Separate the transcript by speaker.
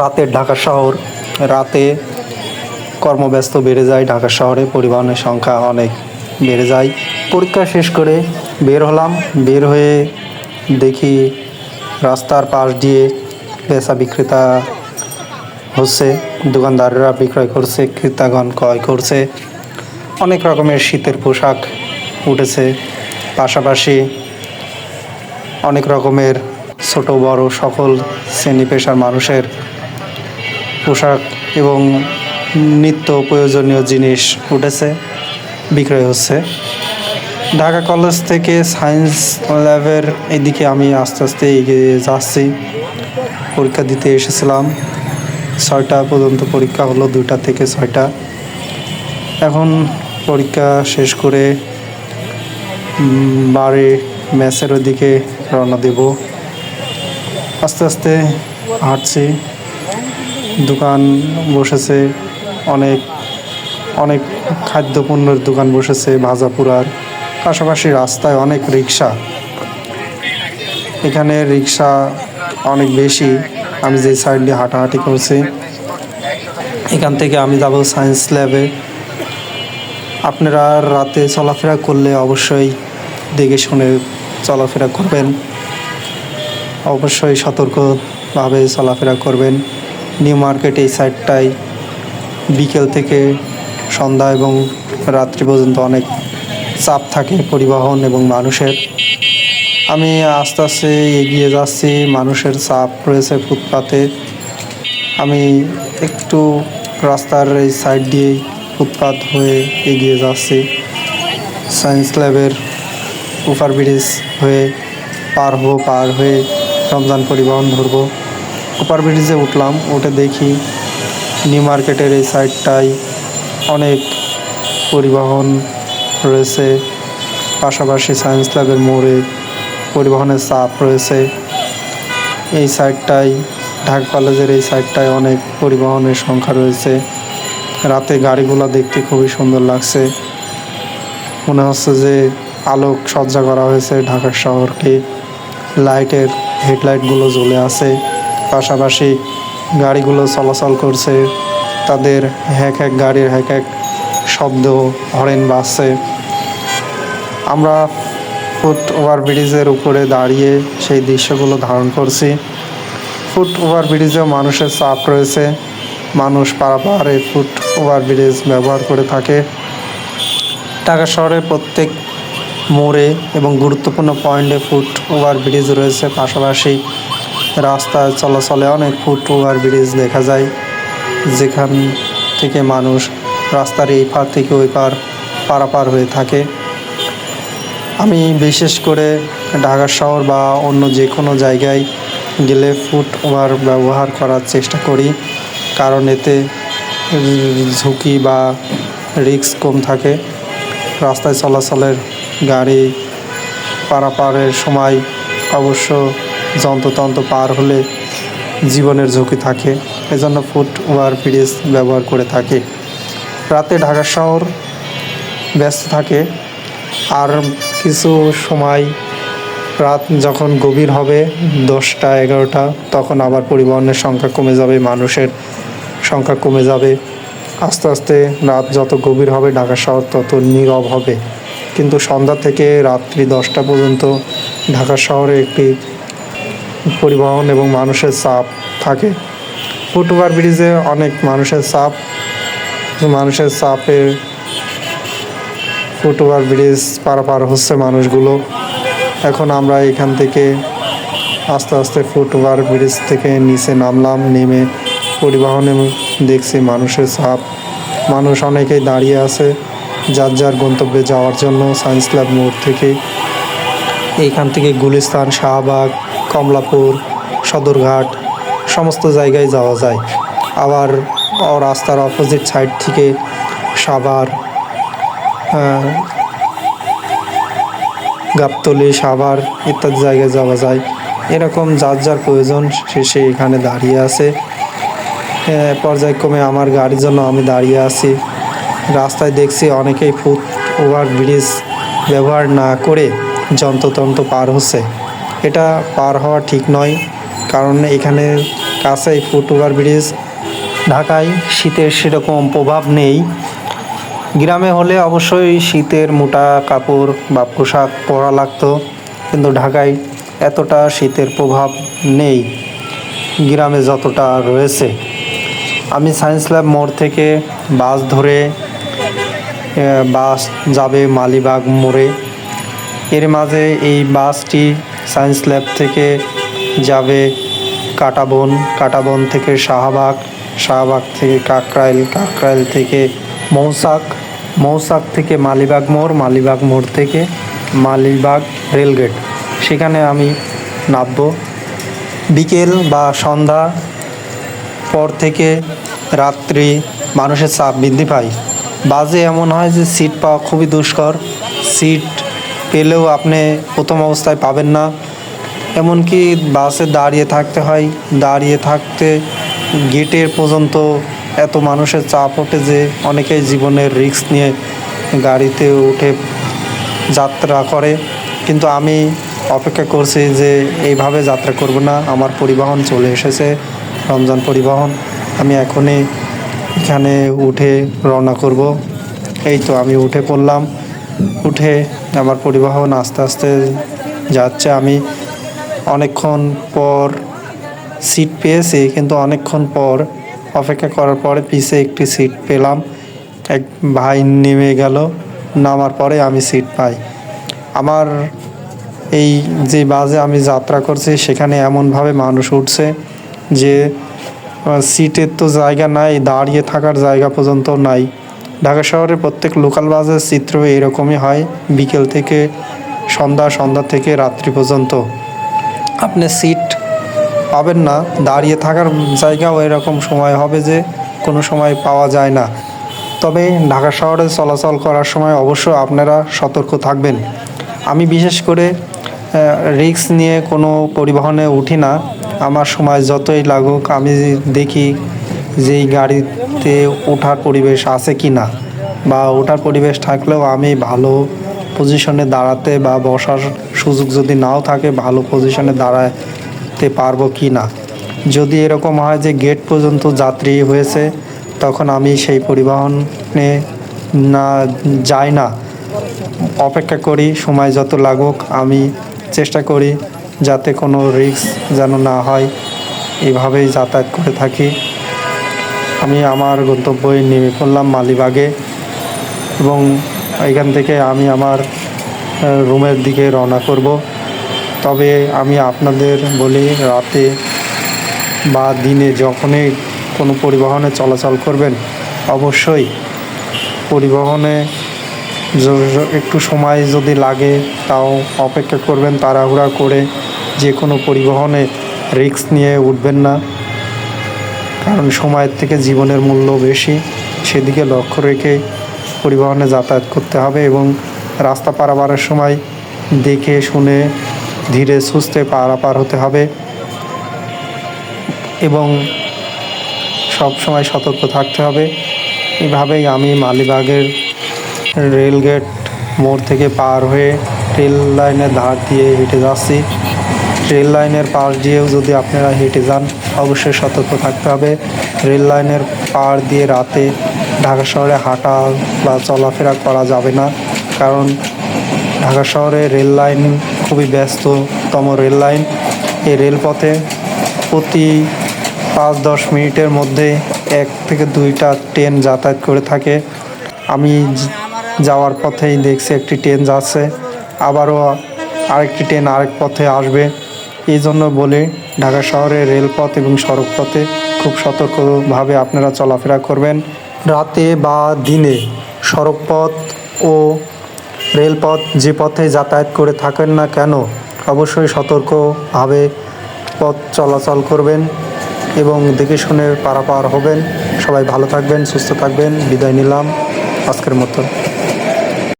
Speaker 1: রাতের ঢাকা শহর, রাতে কর্মব্যস্ত বেড়ে যায় ঢাকা শহরে, পরিবহনের সংখ্যা অনেক বেড়ে যায়। পরীক্ষা শেষ করে বের হলাম, বের হয়ে দেখি রাস্তার পাশ দিয়ে বেচা বিক্রেতা হচ্ছে, দোকানদাররা বিক্রয় করছে, ক্রেতাগণ ক্রয় করছে। অনেক রকমের শীতের পোশাক উঠেছে, পাশাপাশি অনেক রকমের ছোট বড় সকল শ্রেণি পেশার মানুষের পোশাক এবং নিত্য প্রয়োজনীয় জিনিস উঠেছে, বিক্রয় হচ্ছে। ঢাকা কলেজ থেকে সায়েন্স ল্যাবের এদিকে আমি আস্তে আস্তে এগিয়ে যাচ্ছি। পরীক্ষা দিতে এসেছিলাম। ছয়টা পর্যন্ত পরীক্ষা হলো দুটা থেকে ছয়টা। এখন পরীক্ষা শেষ করে বাড়ি ম্যাচের ওদিকে রওনা দেব। আস্তে আস্তে হাঁটছি। দোকান বসেছে, অনেক অনেক খাদ্যপণ্যের দোকান বসেছে ভাজা পোড়ার পাশাপাশি রাস্তায় অনেক রিক্সা। এখানে রিক্সা অনেক বেশি, আমি যে সাইড দিয়ে হাঁটাহাঁটি করছি। এখান থেকে আমি যাব সায়েন্স ল্যাবে আপনারা রাতে চলাফেরা করলে অবশ্যই দেখে শুনে চলাফেরা করবেন। অবশ্যই সতর্কভাবে চলাফেরা করবেন। নিউ মার্কেট এই সাইডটায় বিকেল থেকে সন্ধ্যা এবং রাত্রি পর্যন্ত অনেক চাপ থাকে পরিবহন এবং মানুষের। আমি আস্তে আস্তে এগিয়ে যাচ্ছি, মানুষের চাপ রয়েছে ফুটপাতে। আমি একটু রাস্তার এই সাইড দিয়েই ফুটপাত হয়ে এগিয়ে যাচ্ছি। সায়েন্স ল্যাবের ওভার ব্রিজ হয়ে পার হব, পার হয়ে রমজান পরিবহন ধরবো। ওভার ব্রিজে উঠলাম, উঠে দেখি নিউ মার্কেটের এই সাইডটায় অনেক পরিবহন রয়েছে, পাশাপাশি সায়েন্স ল্যাবের মোড়ে পরিবহনের চাপ রয়েছে। এই সাইডটায় ঢাকা কলেজের এই সাইডটায় অনেক পরিবহনের সংখ্যা রয়েছে। রাতে গাড়িগুলো দেখতে খুবই সুন্দর লাগছে। মনে হচ্ছে যে আলোক সজ্জা করা হয়েছে ঢাকার শহরকে। লাইটের হেডলাইটগুলো জ্বলে আছে। পাশাপাশি গাড়িগুলো চলাচল করছে। তাদের হ্যাক হ্যাক গাড়ির হ্যাক হ্যাক শব্দ, হরেন বাজছে। আমরা ফুট ওভার ব্রিজের উপরে দাঁড়িয়ে সেই দৃশ্যগুলো ধারণ করছি। ফুট ওভার ব্রিজেও মানুষের চাপ রয়েছে। মানুষ পারাপারে ফুট ওভার ব্রিজ ব্যবহার করে থাকে। ঢাকা শহরের প্রত্যেক মোড়ে এবং গুরুত্বপূর্ণ পয়েন্টে ফুট ওভার ব্রিজ রয়েছে। পাশাপাশি রাস্তায় চলাচলে অনেক ফুট ওভার ব্রিজ দেখা যায়। যেখান থেকে মানুষ রাস্তার এই পার থেকে ওই পার পারাপার হয়ে থাকে। আমি বিশেষ করে ঢাকা শহর বা অন্য যে কোনো জায়গায় গেলে ফুট ওভার ব্যবহার করার চেষ্টা করি। কারণ এতে ঝুঁকি বা রিস্ক কম থাকে। রাস্তায় চলাচলের গাড়ি পারাপারের সময় অবশ্য যন্ত্রতন্ত্র পার হলে জীবনের ঝুঁকি থাকে। এজন্য ফুট ওভার ব্রিজ ব্যবহার করে থাকে। রাতে ঢাকা শহর ব্যস্ত থাকে। আর কিছু সময় রাত যখন গভীর হবে, দশটা, এগারোটা, তখন আবার পরিবহনের সংখ্যা কমে যাবে, মানুষের সংখ্যা কমে যাবে। আস্তে আস্তে রাত যত গভীর হবে ঢাকা শহর, তত নীরব হবে। কিন্তু সন্ধ্যা থেকে রাত্রি দশটা পর্যন্ত ঢাকা শহরে একটি পরিবহন এবং মানুষের চাপ থাকে। ফুট ওভার ব্রিজে অনেক মানুষের চাপ। মানুষের চাপে ফুটওভার ব্রিজ পারাপার হচ্ছে মানুষগুলো। এখন আমরা এখান থেকে আস্তে আস্তে ফুট ওভার ব্রিজ থেকে নিচে নামলাম, নেমে পরিবহনে দেখছি মানুষের চাপ। মানুষ অনেকেই দাঁড়িয়ে আছে যার যার গন্তব্যে যাওয়ার জন্য সায়েন্স ক্লাব মোড় থেকে। এইখান থেকে গুলিস্তান, শাহবাগ কমলাপুর, সদরঘাট, সমস্ত জায়গায় যাওয়া যায়। আবার রাস্তার অপোজিট সাইড থেকে সাভার গাবতলি, সাভার ইত্যাদি জায়গায় যাওয়া যায়। এরকম যার যার প্রয়োজন সে সে এখানে দাঁড়িয়ে আছে। পর্যায়ক্রমে আমার গাড়ির জন্য আমি দাঁড়িয়ে আছি। রাস্তায় দেখছি অনেকেই ফুট ওভার ব্রিজ ব্যবহার না করে যন্ত্রতন্ত্র পার হচ্ছে। এটা পার হওয়া ঠিক নয়। কারণ এখানে কাছেই ফুট ওভার ব্রিজ, ঢাকায় শীতের সেরকম প্রভাব নেই। গ্রামে হলে অবশ্যই শীতের মোটা কাপড় বা পোশাক পরা লাগতো, কিন্তু ঢাকায় এতটা শীতের প্রভাব নেই, গ্রামে যতটা রয়েছে। আমি সায়েন্স ল্যাব মোড় থেকে বাস ধরে বাস যাবে মালিবাগ মোড়ে। এর মাঝে এই বাসটি সায়েন্স ল্যাব থেকে যাবে কাটাবন কাটাবন থেকে শাহবাগ শাহবাগ থেকে কাকরাইল কাকরাইল থেকে মৌসাক মৌসাক থেকে মালিবাগ মোড় মালিবাগ মোড় থেকে মালিবাগ রেলগেট। সেখানে আমি নামবো। বিকেল বা সন্ধ্যা পর থেকে রাত্রি মানুষের চাপ বৃদ্ধি পায়। বাসে এমন হয় যে সিট পাওয়া খুবই দুষ্কর। সিট পেলেও আপনি প্রথম অবস্থায় পাবেন না। এমনকি বাসে দাঁড়িয়ে থাকতে হয়। দাঁড়িয়ে থাকতে গেটের পর্যন্ত এত মানুষের চাপ ওঠে যে অনেকেই জীবনের রিস্ক নিয়ে গাড়িতে উঠে যাত্রা করে। কিন্তু আমি অপেক্ষা করছি যে এইভাবে যাত্রা করব না। আমার পরিবহন চলে এসেছে, রমজান পরিবহন। আমি এখনই এখানে উঠে রওনা করব। এই তো আমি উঠে পড়লাম। উঠে আমার পরিবহন আস্তে আস্তে যাচ্ছে। আমি অনেকক্ষণ পর সিট পেয়েছি, কিন্তু অনেকক্ষণ পর অপেক্ষা করার পরে পিছে একটি সিট পেলাম। এক ভাই নেমে গেল, নামার পরে আমি সিট পাই। আমার এই যে বাসে আমি যাত্রা করছি, সেখানে এমনভাবে মানুষ উঠছে যে সিটের তো জায়গা নাই, দাঁড়িয়ে থাকার জায়গা পর্যন্ত নাই। ঢাকা শহরের প্রত্যেক লোকাল বাসের চিত্র এরকমই হয় বিকেল থেকে সন্ধ্যা সন্ধ্যা থেকে রাত্রি পর্যন্ত। আপনি সিট পাবেন না, দাঁড়িয়ে থাকার জায়গাও এরকম সময় হবে যে কোনো সময় পাওয়া যায় না। তবে ঢাকা শহরে চলাচল করার সময় অবশ্য আপনারা সতর্ক থাকবেন। আমি বিশেষ করে রিক্স নিয়ে কোনো পরিবহনে উঠি না। আমার সময় যতই লাগুক, আমি দেখি যে এই গাড়িতে ওঠার পরিবেশ আছে কি না, বা ওঠার পরিবেশ থাকলেও আমি ভালো পজিশনে দাঁড়াতে বা বসার সুযোগ যদি নাও থাকে, ভালো পজিশনে দাঁড়াতে পারব কি না। যদি এরকম হয় যে গেট পর্যন্ত যাত্রী হয়েছে, তখন আমি সেই পরিবহনে না, যাই না। অপেক্ষা করি, সময় যত লাগুক, আমি চেষ্টা করি যাতে কোনো রিস্ক যেন না হয়। এভাবেই যাতায়াত করে থাকি। আমি আমার গন্তব্যে নেমে পড়লাম মালিবাগে এবং এখান থেকে আমি আমার রুমের দিকে রওনা করব। তবে আমি আপনাদের বলি, রাতে বা দিনে যখনই কোনো পরিবহনে চলাচল করবেন, অবশ্যই পরিবহনে একটু সময় যদি লাগে তাও অপেক্ষা করবেন, তাড়াহুড়া করে যে কোনো পরিবহনে রিস্ক নিয়ে উঠবেন না। কারণ সময়ের থেকে জীবনের মূল্য বেশি, সেদিকে লক্ষ্য রেখে পরিবহনে যাতায়াত করতে হবে এবং রাস্তা পারাপারের সময় দেখে, শুনে, ধীরে সুস্থে পারাপার হতে হবে এবং সব সময় সতর্ক থাকতে হবে। এভাবেই আমি মালিবাগের রেলগেট মোড় থেকে পার হয়ে রেল লাইনের ধার দিয়ে হেঁটে যাচ্ছি। রেল লাইনের পাশ দিয়েও যদি আপনারা হেঁটে যান, অবশ্যই সতর্ক থাকতে হবে। রেল লাইনের পার দিয়ে রাতে ঢাকা শহরে হাঁটা বা চলাফেরা করা যাবে না। কারণ ঢাকা শহরে রেল লাইন খুবই ব্যস্ততম রেল লাইন। এই রেলপথে প্রতি পাঁচ দশ মিনিটের মধ্যে এক থেকে দুইটা ট্রেন যাতায়াত করে থাকে। আমি যাওয়ার পথেই দেখছি একটি ট্রেন যাচ্ছে, আবারও আরেকটি ট্রেন আরেক পথে আসবে। এই জন্য বলে, ঢাকা শহরে রেলপথ এবং সড়কপথে খুব সতর্কভাবে আপনারা চলাফেরা করবেন। রাতে বা দিনে সড়কপথ ও রেলপথ যে পথে যাতায়াত করে থাকেন না কেন, অবশ্যই সতর্কভাবে পথ চলাচল করবেন এবং দেখে শুনে পারাপার হবেন। সবাই ভালো থাকবেন, সুস্থ থাকবেন। বিদায় নিলাম। আজকের মতো।